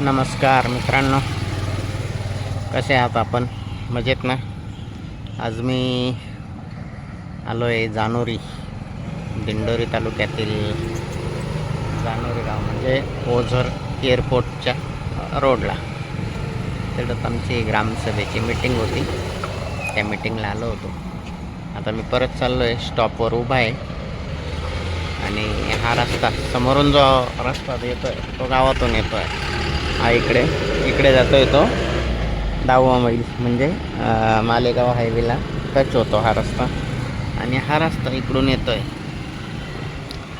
नमस्कार मित्रांनो. कसे आहात आपण? मजेत ना? आज मी आलो आहे जानोरी दिंडोरी तालुक्यातील जानोरी गाव म्हणजे ओझर एअरपोर्टच्या रोडला. तिकडं आमची ग्रामसभेची मीटिंग होती. त्या मीटिंगला आलो होतो. आता मी परत चाललो आहे स्टॉपवर उभा आहे. आणि हा रस्ता समोरून जो रस्ता येतो आहे तो गावातून येतो आहे हा इकडे इकडे जातो तो. दहावा मैल म्हणजे मालेगाव हायवेला टच होतो हा रस्ता. आणि हा रस्ता इकडून येतो आहे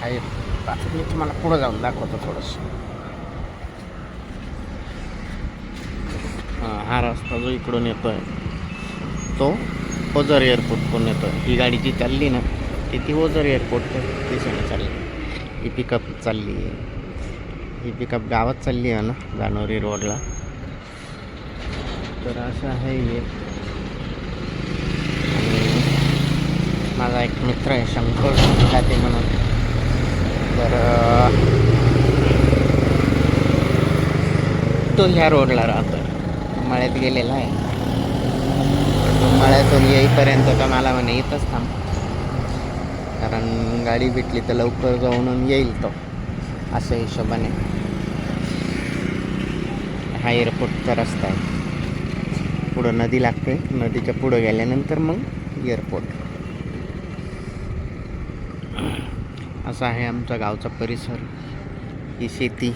हाय मी तुम्हाला पुढं जाऊन दाखवतो थोडंसं. हां हा रस्ता जो इकडून येतो आहे तो ओझर एअरपोर्टकडून येतोय. ही गाडी जी चालली ना ती ती ओझर एअरपोर्टच्या दिशेने चालली. ही पिकअप चालली. आहे ही पिकअप गावात चालली आहे ना जानोरी रोडला तर असं आहे हे. माझा एक मित्र आहे शंकर जाते म्हणून. तर तो ह्या रोडला राहतो मळ्यात गेलेला आहे. तो मळ्यातून येईपर्यंत तर मला म्हणे इथंच थांब. कारण गाडी भेटली तर लवकर जाऊन येईल तो. असं हिशोबाने हा एअरपोर्टचा रस्ता आहे. पुढं नदी लागते. नदीच्या पुढं गेल्यानंतर मग एअरपोर्ट असा आहे आमचा गावचा परिसर. ही शेती.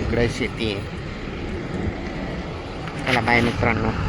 इकडं शेती आहे. चला बाय मित्रांनो.